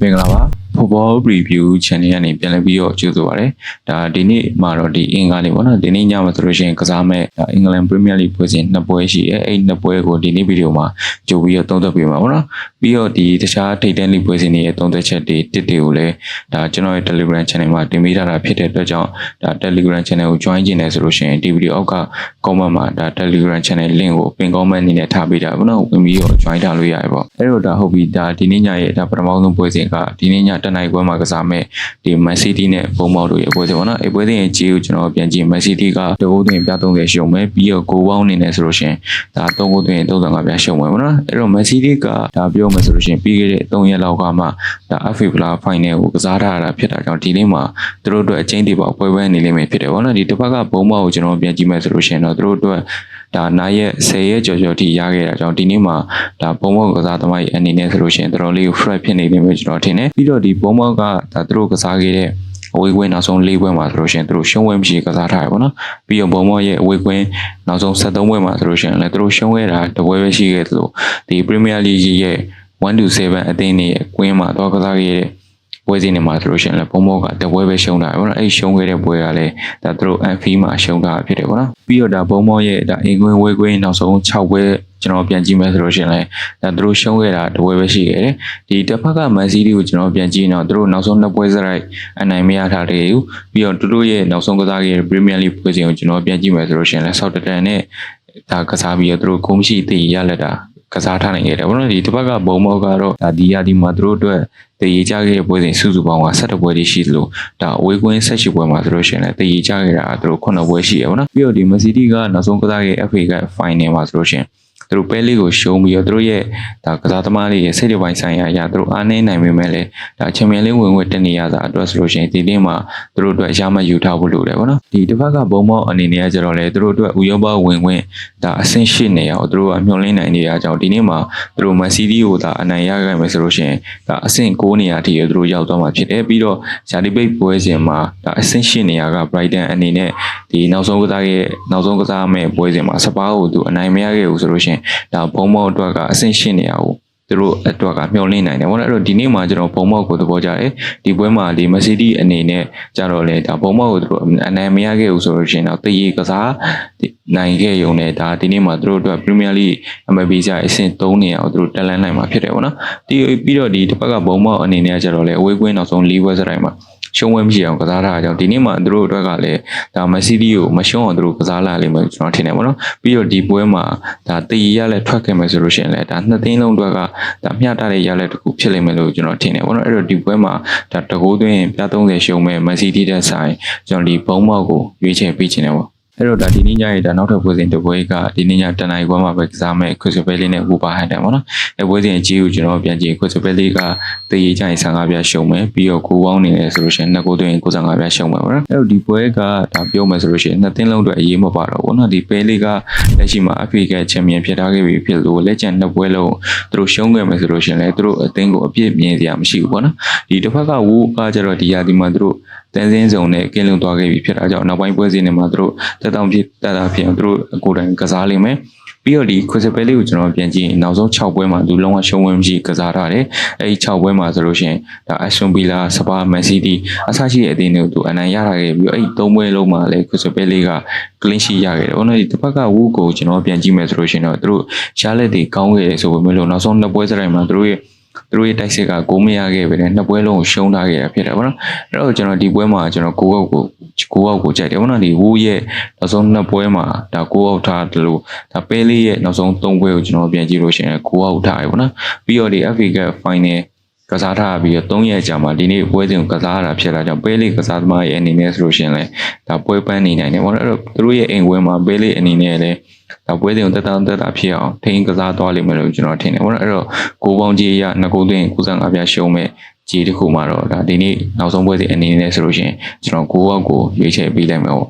မင်္ဂလာပါ Football Review Channel ကနေပြန်လည်ပြီးတော့ကြိုဆိုပါရစေ။ဒါဒီနေ့မှာတော့ဒီအင်္ဂါလေးပေါ့နော်ဒီနေ့ညမှာဆိုလို့ရှိရင်ကစားမဲ့ဒါ England Premier League ပွဲစဉ်နှစ်ပွဲရှိရဲအဲ့ဒီနှစ်ပွဲကိုဒီနေ့ဗီဒီယိုမှာကြိုပြီးတော့သုံးသပ်ပေးမှာပေါ့နော်။ပြီးတော့ဒီတခြားထိပ်တန်းလိပွဲစဉ်တွေရဲ့သုံးသပ်ချက်တွေတစ်တွေကိုလည်းဒါကျွန်တော်ရဲ့ Telegram Channel မှာတင်ပေးထားတာဖြစ်တဲ့အတွက်ကြောင့်ဒါ Telegram Channel ကို join ကျင်နေဆိုလို့ရှိရင်ဒီဗီဒီယိုအောက်က comment မှာဒါ Telegram Channel link ကိုပင် comment အနေနဲ့ထားပေးတာပေါ့နော်ဝင်ပြီးတော့ join ထားလို့ရတယ်ပေါ့အဲ့တော့ဒါဟုတ်ပြီဒါဒီနေ့ညရဲ့ဒါပထမဆုံးပွဲစဉ်ကဒီနေ့ညတနင်္ဂနွေပွဲမှာကစားမဲ့ဒီ Man City နဲ့ဘုံမောက်တို့ရဲ့ပွဲစဉ်ပေါ့နော်အဲ့ပွဲစဉ်ရဲ့ကြီးကိုကျွန်တော်ပြန်ကြည့် Man City ကတကူသွင်းပြ30ရှုံမဲ့ပြီးတော့ဂိုးပေါင်းအနေနဲ့ဆိုလို့ရှိရင်ဒါ3ဂိုးသွင်း35ပြရှုံမဲ့ပေါ့နော်အဲ့တော့ Man City ကဒါပြောမှဆိုလို့ရှိရင်ပြီးခဲ့တဲ့3ရက်လောက်ကမှဒါ FA Plus Final ကိုကစားထားတာဖြစ်တာကြောင့်ဒီနေ့မှာသူတို့အတွက်အချင်းတီပေါ့ပွဲပွဲနေလိမ့်မယ်ဖြစ်တယ်ပေါ့နော်ဒီတစ်ဖက်ကဘုံမောက်ကိုကျွန်တော်ပြန်ကြည့်မယ်ဆိုလို့ရှိရင်တော့သူတို့အတွက် ဒါနာရက်10ရက်ကျော်ကျော်ထိရခဲ့တာကြောင့်ဒီနေ့မှာဒါဘုံမောက်ကစားသမားရဲ့အနေနဲ့ဆိုလို့ရှိရင်တော်တော်လေး fresh ဖြစ်နေတယ်လို့ကျွန်တော်ထင်တယ်ပြီးတော့ဒီဘုံမောက်ကဒါသူတို့ကစားခဲ့တဲ့အဝေးကွင်းနောက်ဆုံး၄ပွဲမှာဆိုလို့ရှိရင်သူတို့ရှုံးဝဲမရှိကစားထားရပါတော့။ပြီးတော့ဘုံမော့ရဲ့အဝေးကွင်းနောက်ဆုံး73ပွဲမှာဆိုလို့ရှိရင်လည်းသူတို့ရှုံးခဲ့တာတပွဲပဲရှိခဲ့သလိုဒီ Premier League ရဲ့1 to 7အသင်းတွေရဲ့ကွင်းမှာတော့ကစားခဲ့တဲ့ ပွဲစဉ်တွေမှာဆိုလို့ရှိရင်လည်းဘုံမော့ကတပွဲပဲရှုံးတာပေါ့နော်အဲ့ရှုံးခဲ့တဲ့ပွဲကလည်းဒါသူတို့ Anfi မှာရှုံးတာဖြစ်တယ်ပေါ့နော်ပြီးတော့ဒါဘုံမော့ရဲ့ဒါအင်ကွင်းဝေးကွင်းနောက်ဆုံး6ပွဲကျွန်တော်ပြန်ကြည့်မယ်ဆိုလို့ရှိရင်လည်းဒါသူတို့ရှုံးခဲ့တာတပွဲပဲရှိခဲ့တယ်ဒီတစ်ဖက်က Man City ကိုကျွန်တော်ပြန်ကြည့်ရင်တော့သူတို့နောက်ဆုံးနှစ်ပွဲစရိုက်အနိုင်မရထားတဲ့ဘူးပြီးတော့သူတို့ရဲ့နောက်ဆုံးကစားခဲ့တဲ့ Premier League ပွဲစဉ်ကိုကျွန်တော်ပြန်ကြည့်မယ်ဆိုလို့ရှိရင်လည်း Southampton နဲ့ဒါကစားပြီးတော့သူတို့ဂုံးရှိတည်ရလက်တာ ကစားထားနိုင်ခဲ့တယ်ဘောနော်ဒီတစ်ဖက်ကဘုံမောက်ကတော့ဒါဒီယာဒီမှာသူတို့အတွက်တည်ရကြခဲ့တဲ့ပွဲစဉ်စုစုပေါင်းက17ပွဲရှိသလိုဒါအဝေးကွင်း18ပွဲမှာဆိုလို့ရှိရင်လည်းတည်ရကြခဲ့တာသူတို့9ပွဲရှိရပါတော့ပြီးတော့ဒီ Man City ကနောက်ဆုံးကစားခဲ့တဲ့ FA က Final မှာဆိုလို့ရှိရင် သူတို့ပဲလေးကိုရှုံးပြီးတော့သူတို့ရဲ့ဒါကစားသမားလေးရဲ့စိတ်တပိုင်းဆိုင်ရာအရာသူတို့အားနည်းနိုင်ပေမဲ့လည်းဒါချန်ပီယံလိဝင်ဝင်တက်နေရတာအတွက်ဆိုလို့ရှိရင်ဒီနေ့မှာသူတို့အတွက်ရမယူထားဖို့လိုတယ်ပေါ့နော်ဒီတစ်ဖက်ကဘုံမောက်အနေနဲ့ကကျတော့လေသူတို့အတွက်ဥရောပဝင်ဝင်ဒါအဆင့်ရှိနေအောင်သူတို့ကမျှော်လင့်နိုင်နေရကြောင်းဒီနေ့မှာသူတို့ Man City ကိုဒါအနိုင်ရခဲ့မယ်ဆိုလို့ရှိရင်ဒါအဆင့်9နေရာထိရသူတို့ရောက်သွားမှာဖြစ်တယ်ပြီးတော့ဂျာဒီပိတ်ပွဲစဉ်မှာဒါအဆင့်ရှိနေရာက Brighton အနေနဲ့ဒီနောက်ဆုံးကစားရဲ့နောက်ဆုံးကစားမဲ့ပွဲစဉ်မှာစပါးကိုသူအနိုင်မရခဲ့ဘူးဆိုလို့ရှိရင်ဒါဘုံမောက်အတွက်ကအဆင့်ရှိနေရာကိုသူတို့အတွက်ကမျှော်လင့်နိုင်တယ်ပေါ့နော်အဲ့တော့ဒီနေ့မှာကျွန်တော်ဘုံမောက်ကိုသဘောကျတယ်ဒီပွဲမှာဒီ Man City အနေနဲ့ကြတော့လေဒါဘုံမောက်ကိုသူတို့အနိုင်မရခဲ့ဘူးဆိုလို့ရှိရင်တော့တရေကစားနိုင်ခဲ့ရုံနဲ့ဒါဒီနေ့မှာသူတို့အတွက် Premier League MLB ကျအဆင့်3နေရာကိုသူတို့တက်လန်းနိုင်မှာဖြစ်တယ်ပေါ့နော်ဒီပြီးတော့ဒီတစ်ပတ်ကဘုံမောက်အနေနဲ့ကြတော့လေအဝေးကွင်းနောက်ဆုံး၄ပွဲစတိုင်းမှာ ရှုံးဝဲမရှိအောင်ကစားထားတာကြောင့်ဒီနေ့မှာသူတို့အတွက်ကလည်းဒါမက်ဆီဒီကိုမရှုံးအောင်သူတို့ကစားလာလိမ့်မယ်ကျွန်တော်ထင်တယ်ပေါ့နော်ပြီးတော့ဒီပွဲမှာဒါတည်ရလက်ထွက်ခဲ့မယ်ဆိုလို့ရှိရင်လည်းဒါနှစ်သိန်းလုံးအတွက်ကဒါမျှတတဲ့ရလက်တစ်ခုဖြစ်လိမ့်မယ်လို့ကျွန်တော်ထင်တယ်ပေါ့နော်အဲ့တော့ဒီပွဲမှာဒါတကိုးသွင်းပြ30ရှုံးမဲ့မက်ဆီဒီတဲ့ဆိုင်ကျွန်တော်ဒီဘုံမောက်ကိုရွေးချယ်ပေးခြင်းတယ်ပေါ့ အဲ့တော့ဒါဒီနေ့ညရဲ့ဒါနောက်ထပ်ပွဲစဉ်တစ်ပွဲကဒီနေ့ညတနင်္ဂနွေပွဲမှာပဲကစားမဲ့ခွစ်စပယ်လေးနဲ့ဟူပါဟန်တယ်ပေါ့နော်အဲ့ပွဲစဉ်အကြီးကိုကျွန်တော်ပြန်ကြည့်ခွစ်စပယ်လေးကတည်ရကြရင်15ပြရှုံမယ်ပြီးတော့ကိုပေါင်းနေတယ်ဆိုလို့ရှိရင်နှစ်ကိုသွင်း95ပြရှုံမယ်ပေါ့နော်အဲ့တော့ဒီပွဲကဒါပြောမယ်ဆိုလို့ရှိရင်နှစ်သင်းလုံးအတွက်အရေးမပါတော့ဘူးနော်ဒီပဲလေးကလက်ရှိမှာအဖေကချန်ပီယံဖြစ်ထားခဲ့ပြီဖြစ်လို့လက်ကျန်နှစ်ပွဲလုံးသူတို့ရှုံးခဲ့မယ်ဆိုလို့ရှိရင်လည်းသူတို့အသင်းကိုအပြစ်မြင်စရာမရှိဘူးပေါ့နော်ဒီတစ်ဖက်ကဝူကကျတော့ဒီရာဒီမှာသူတို့ တန်းစင်းစုံနဲ့ကင်းလုံသွားခဲ့ပြီဖြစ်တာကြောင့်နောက်ပိုင်းပွဲစဉ်တွေမှာသူတို့တက်တောင်ဖြစ်တက်တာဖြစ်အောင်သူတို့ကိုယ်တိုင်ကစားလိမ့်မယ်ပြီးတော့ဒီခွစ်စပယ်လေးကိုကျွန်တော်ပြန်ကြည့်ရင်နောက်ဆုံး6ပွဲမှာသူလုံးဝရှုံးဝဲမရှိကစားထားတယ်အဲဒီ6ပွဲမှာဆိုလို့ရှိရင်ဒါအက်ဆွန်ဘီလာစပါမန်စီးတီးအဆရှိတဲ့အသင်းတွေကိုသူအနိုင်ရတာခဲ့ပြီးတော့အဲဒီ3ပွဲလုံးမှာလည်းခွစ်စပယ်လေးကကလင်းရှိရခဲ့တယ်။ဟိုနော်ဒီတစ်ဖက်ကဝူကိုကျွန်တော်ပြန်ကြည့်မယ်ဆိုလို့ရှိရင်တော့သူတို့ရှားလက်တွေကောင်းခဲ့တယ်ဆိုပေမဲ့လို့နောက်ဆုံးနှစ်ပွဲစတိုင်းမှာသူတို့ရဲ့ သူတို့ရဲ့တိုက်စစ်ကဂိုးမရခဲ့ပဲနဲ့နှစ်ပွဲလုံးကိုရှုံးထားခဲ့တာဖြစ်တယ်ဗောနော်အဲ့တော့ကျွန်တော်ဒီပွဲမှာကျွန်တော်ကိုအောက်ကိုကိုအောက်ကိုကြိုက်တယ်ဗောနော်ဒီဝူရဲ့နောက်ဆုံးနှစ်ပွဲမှာဒါကိုအောက်ထားတယ်လို့ဒါပဲလေးရဲ့နောက်ဆုံးသုံးပွဲကိုကျွန်တော်ပြန်ကြည့်လို့ရှိရင်ကိုအောက်ထားရဗောနော်ပြီးတော့ဒီ FA Cup Final ကစားထားပြီးတော့3ရက်ကြာမှဒီနေ့ပွဲစဉ်ကိုကစားရတာဖြစ်လာကြောင့်ပဲလေးကစားသမားရဲ့အနေနဲ့ဆိုလို့ရှိရင်လည်း ဒါပွဲပန်းနေနိုင်တယ်ဗောနော်အဲ့တော့သူတို့ရဲ့အိမ်ဝဲမှာပဲလေးအနေနဲ့လည်းဒါပွဲစဉ်ကိုတက်တောင့်တက်တာဖြစ်အောင်ထိန်းကစားသွားလိမ့်မယ်လို့ကျွန်တော်ထင်တယ်ဗောနော်အဲ့တော့ကိုပေါင်းကြီးရနှစ်ကိုသွင်း95ပြရှုံးမဲ့ကြီးတစ်ခုမှာတော့ဒါဒီနေ့နောက်ဆုံးပွဲစဉ်အနေနဲ့ဆိုလို့ရှိရင်ကျွန်တော်ကိုအောက်ကိုရွေးချယ်ပေးလိုက်မယ်ဗော